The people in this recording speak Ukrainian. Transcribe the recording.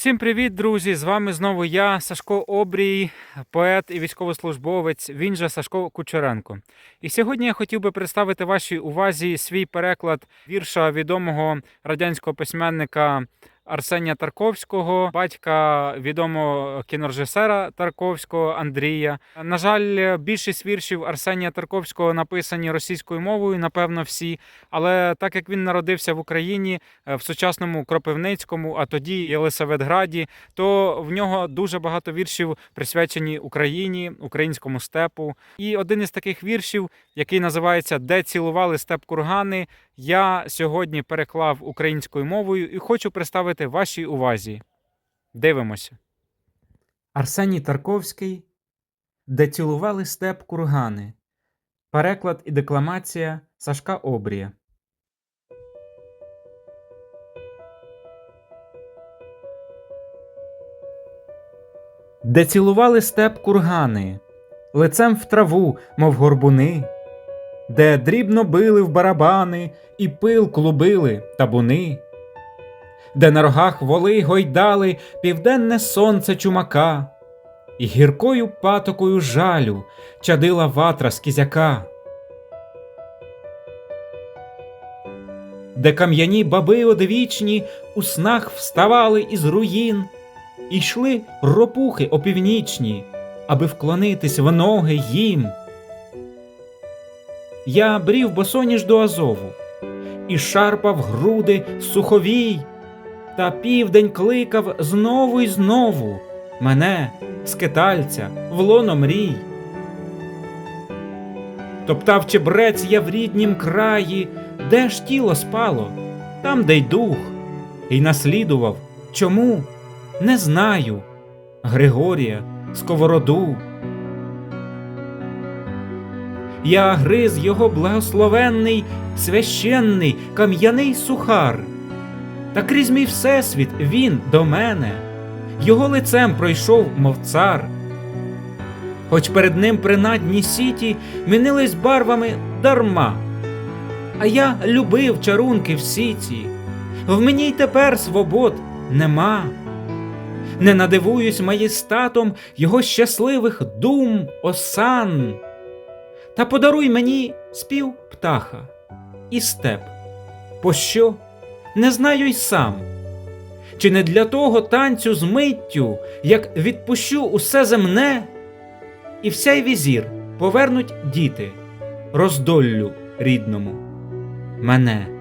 Всім привіт, друзі! З вами знову я, Сашко Обрій, поет і військовослужбовець, він же Сашко Кучеренко. І сьогодні я хотів би представити вашій увазі свій переклад вірша відомого радянського письменника Арсенія Тарковського, батька відомого кінорежисера Тарковського Андрія. На жаль, більшість віршів Арсенія Тарковського написані російською мовою, напевно, всі. Але так як він народився в Україні е, в сучасному Кропивницькому, а тоді Єлисаветграді, то в нього дуже багато віршів присвячені Україні, українському степу. І один із таких віршів, який називається Де цілували степ кургани, я сьогодні переклав українською мовою і хочу представити вашій увазі. Дивимося. Арсеній Тарковський Де цілували степ кургани. Переклад і декламація Сашка Обрія. Де цілували степ кургани, лицем в траву, мов горбуни, де дрібно били в барабани і пил клубили табуни, де на рогах воли гойдали південне сонце чумака, і гіркою патокою жалю чадила ватра з кізяка. Де кам'яні баби одвічні у снах вставали із руїн, і йшли ропухи опівнічні, аби вклонитись в ноги їм. Я брів босоніж до Азову і шарпав груди суховій, та південь кликав знову й знову мене, скитальця, в лоно мрій. Топтав чебрець я в ріднім краї, де ж тіло спало, там, де й дух, і наслідував чому не знаю Григорія Сковороду. Я гриз його благословенний, священний, кам'яний сухар. Та крізь мій всесвіт він до мене, його лицем пройшов, мов цар. Хоч перед ним принадні сіті мінились барвами дарма. А я любив чарунки всі ці, в мені й тепер свобод нема. Не надивуюсь маєстатом його щасливих дум, осан. Та подаруй мені спів птаха і степ. Пощо? Не знаю й сам. Чи не для того танцю з миттю, як відпущу усе земне, і всяй візір повернуть діти роздоллю рідному мене.